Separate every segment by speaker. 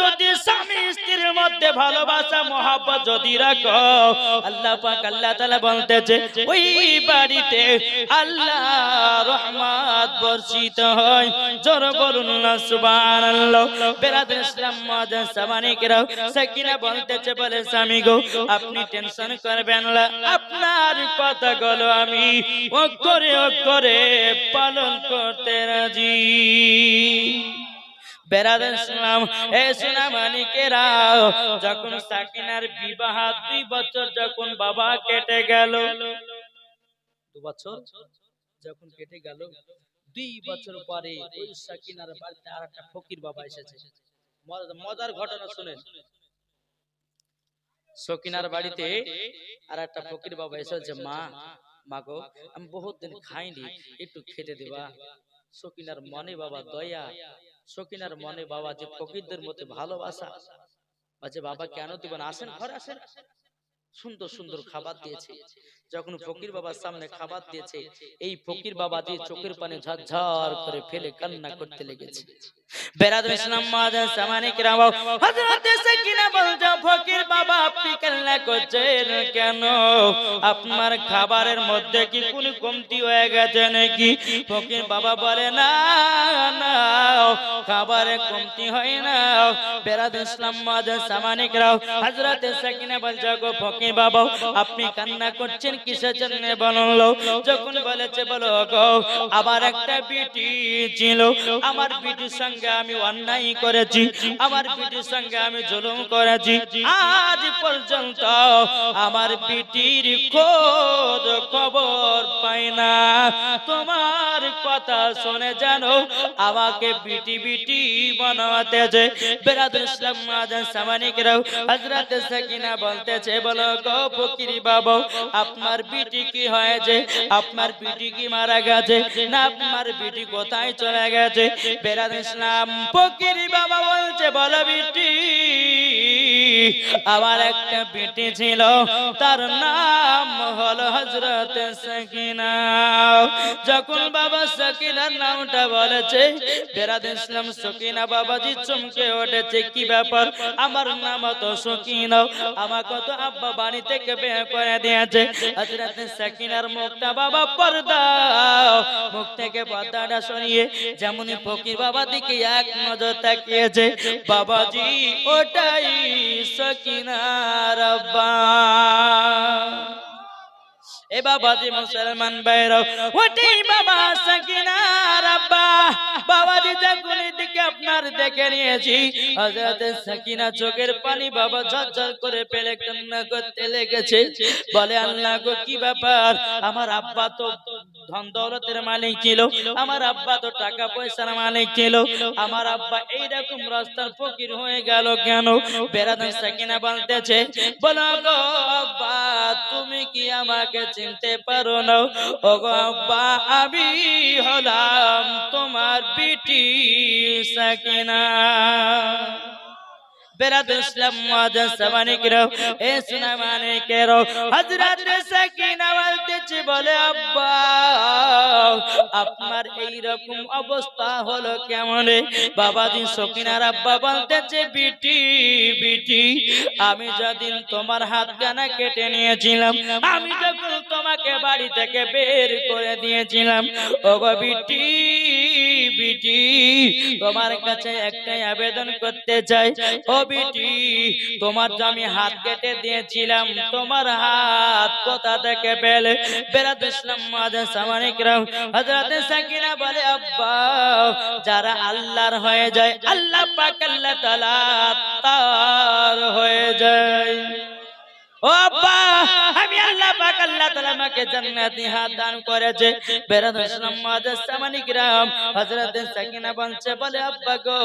Speaker 1: যদি স্বামী স্ত্রীর মধ্যে ভালোবাসা, মহাব্বত যদি রাখো, আল্লাহ পাক আল্লাহ তাআলা বলতেছে, ওই বাড়িতে আল্লাহ রহমত বর্ষিত হয়। জোর বলুন না, সুবহানাল্লাহ। বেরাদুল ইসলাম মাদান সামানিকরাও সাকিনা বলতেছে, বলে, স্বামী গো, আপনি টেনশন করবেন না। আপনার কথা কথাগুলো আমি অক্ষরে অক্ষরে পালন করতে রাজি। বেরাদার শুনলাম, এ সোনা মানিকেরা, যখন সাকিনার বিবাহ, দুই বছর যখন বাবা কেটে গেল। দু বছর যখন কেটে গেল, দুই বছর পরে ওই সাকিনার বাড়িতে আর একটা ফকির বাবা এসেছে। মজার ঘটনা শুনেন। সকিনার বাড়িতে আর একটা ফকির বাবা এসেছে, মা মা গো আমি বহুত দিন খাইনি, একটু খেতে দেবা। সকিনার মনে বাবা দয়া সকিনার মনে বাবা যে ফকিরদের মধ্যে ভালোবাসা বলছে বাবা কেন দিবেন আসেন ঘরে আসেন। সুন্দর সুন্দর খাবার দিয়েছে। যখন ফকির বাবার সামনে খাবার দিয়েছে এই ফকির বাবা দিয়ে চোখের পানি ঝরঝর করে ফেলে কান্না করতে লেগেছে। বেরাদুল ইসলাম মাদান সামানিক রাও। হযরত সাকিনা বলছো ফকির বাবা আপনি কান্না করছেন কেন? আপনার খাবারের মধ্যে কি কোনো কমতি হয়ে গেছে নাকি? ফকির বাবা বলে না না খাবারে কমতি হয় না। বেরাদুল ইসলাম মাদান সামানিক রাও। হযরত সাকিনা বলছো গো ফকির বাবা আপনি কান্না করছেন কিসের জন্য বলল যখন বলেছে বলো গো আবার একটা বিটি ছিল। আমার বিটির সঙ্গে আমি অন্যায় করেছি, আমার বিটির সঙ্গে আমি জুলুম করেছি, আজ পর্যন্ত আমার বিটির খোঁজ খবর পাই না। তোমার কথা শুনে জানো আমাকে বিটি বিটি বানাতে যে বেরাদুল ইসলাম মাদান সামানিকরাও হযরত সাকিনা বলতেছে, বলো গো ফকির বাবা, আপনার বিটি কি হয়েছে? আপনার বিটি কি মারা গেছে? না, আপনার বিটি কোথায় চলে গেছে? বেরাদ ইসলাম ফকির বাবা বলছে বল বিটি আমার একটা বিটি ছিল তার নাম হলো হজরত সকিনা। যখন বাবা সকিনার নামটা বলেছে বেরাদ ইসলাম সকিনা বাবাজি চমকে উঠেছে, কি ব্যাপার? আমার নাম তো সকিনা। আমাকে তো আব্বা বাড়ি থেকে বের করে দিয়েছে। সকিনার মুখটা বাবা পর্দা। মুখ থেকে পর্দাটা সরিয়ে যেমনই ফকির বাবা দিকে এক নজর তাকিয়েছে, বাবাজি, ওটাই সকিনার আব্বা। এ বাবাজি মুসলমান বাইরাও ওটাই বাবা সাকিনার আব্বা বাবাজি যখন দিকে আপনার দেখে নিয়েছি, হযরত সাকিনা চোখের পানি বাবা ঝরঝর করে পেলে কান্না করতে লেগেছে। বলে, আল্লাহ গো, কি ব্যাপার? আমার আব্বা তো ধন দৌলতের মালিক ছিল, আমার আব্বা তো টাকা পয়সার মালিক ছিল, আমার আব্বা এইরকম রাস্তার ফকির হয়ে গেল কেন? বেড়াদান সাকিনা বলতেছে, বলো গো আব্বা, তুমি কি আমাকে চিনতে পারো না? ও গো আব্বা, আমি হলাম তোমার বিটি সাকিনা। ইসলাম সামানিকরাও এ মানিকেরও হযরত সাকিনা বলতেছে, বলে, আব্বা, আপনার এই রকম অবস্থা হলো কেমন বাবাজি, সকিনার আব্বা বলতেছে, বিটি বিটি, আমি যেদিন তোমার হাত গানা কেটে নিয়েছিলাম, আমি যখন তোমাকে বাড়ি থেকে বের করে দিয়েছিলাম, ওগো বিটি বিটি তোমার কাছে একটাই আবেদন করতে চাই। ও বিটি তোমার যে আমি হাত কেটে দিয়েছিলাম, তোমার হাত কোথা থেকে পেলে? বেরাদ ইসলাম মাঝে সামানিকরাম হযরত বলে, আব্বা, যারা আল্লাহর হয়ে যায়, আল্লাহ পাক আল্লাহ তার হয়ে যায়। ও আব্বা আমি আল্লাহ পাক আল্লাহ তাআলা আমাকে জান্নাতি হাত দান করেছে। হযরত সাকিনা বলছে বলে আব্বা গো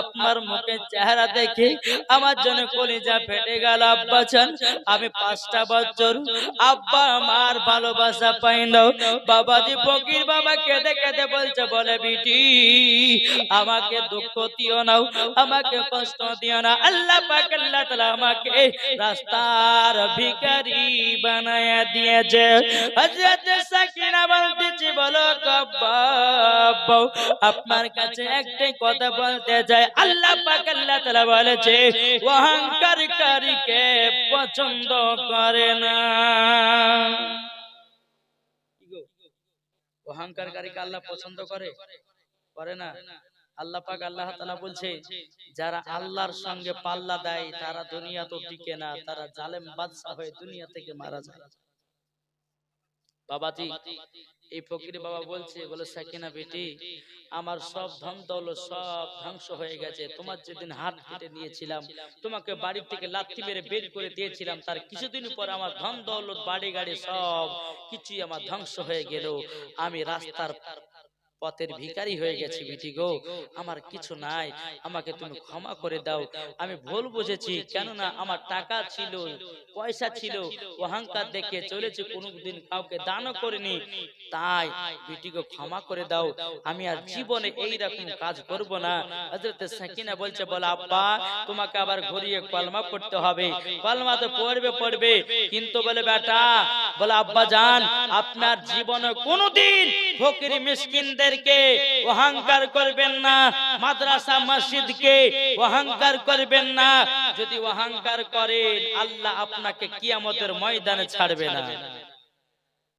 Speaker 1: আপনার চেহারা দেখে আমার জন্য কলিজা ফেটে গেল আব্বা চান আমি পাঁচটা বছর আব্বা আমার ভালোবাসা পাই না বাবাজি ফকির বাবা কেঁদে কেঁদে বলছে বলে বিটি আমাকে দুঃখ দিও না আমাকে কষ্ট দিও না। আল্লাহ পাক আল্লাহ তাআলা আমাকে রাস্তার আর ভিখারি বানায়া দিয়েছে। হযরত সাকিনা বলতেছে, বলো কব্বাব আপনার কাছে একটাই কথা বলতে চাই। আল্লাহ পাক আল্লাহ তাআলা বলেছে অহংকারীকে পছন্দ করে না? অহংকারকারীকে আল্লাহ পছন্দ করে? করে না? আল্লাহ পাক আল্লাহ তাআলা বলছে, যারা আল্লাহর সঙ্গে পাল্লা দেয়, তারা দুনিয়া তো টিকে না, তারা জালেম বাদশা হয়ে দুনিয়া থেকে মারা যায়। বাবাজি, এই ফকির বাবা বলছে, বলে, সাকিনা বেটি, আমার সব ধন দৌলত সব ধ্বংস হয়ে গেছে, তোমার যেদিন হাত কেটে নিয়েছিলাম, তোমাকে বাড়ি থেকে লাথি মেরে বের করে দিয়েছিলাম, তার কিছুদিন পর আমার ধন দৌলত, বাড়ি গাড়ি সব কিছুই আমার ধ্বংস হয়ে গেল। আমি রাস্তার পথের ভিখারি হয়ে গেছি বিটি গো। আমার কিছু নাই আমাকে তুমি ক্ষমা করে দাও। আমি ভুল বুঝেছি কেননা আমার টাকা ছিল পয়সা ছিল অহংকার দেখে চলেছি কোনোদিন কাউকে দানও করিনি। তাই বিটিকে ক্ষমা করে দাও। আমি আর জীবনে এই রকম কাজ করব না। হযরত সাকিনা বলছে বলে আব্বা তোমাকে আবার ঘুরিয়ে কলমা পড়তে হবে। কলমা তো পড়বে পড়বে কিন্তু বলে বেটা বলে আব্বা জান আপনার জীবনে কোনোদিন ফকিরি মিসকিনদেরকে অহংকার করবেন না, মাদ্রাসা মসজিদ কে অহংকার করবেন না। যদি অহংকার করেন, আল্লাহ আপনাকে কিয়ামতের ময়দানে ছাড়বে না।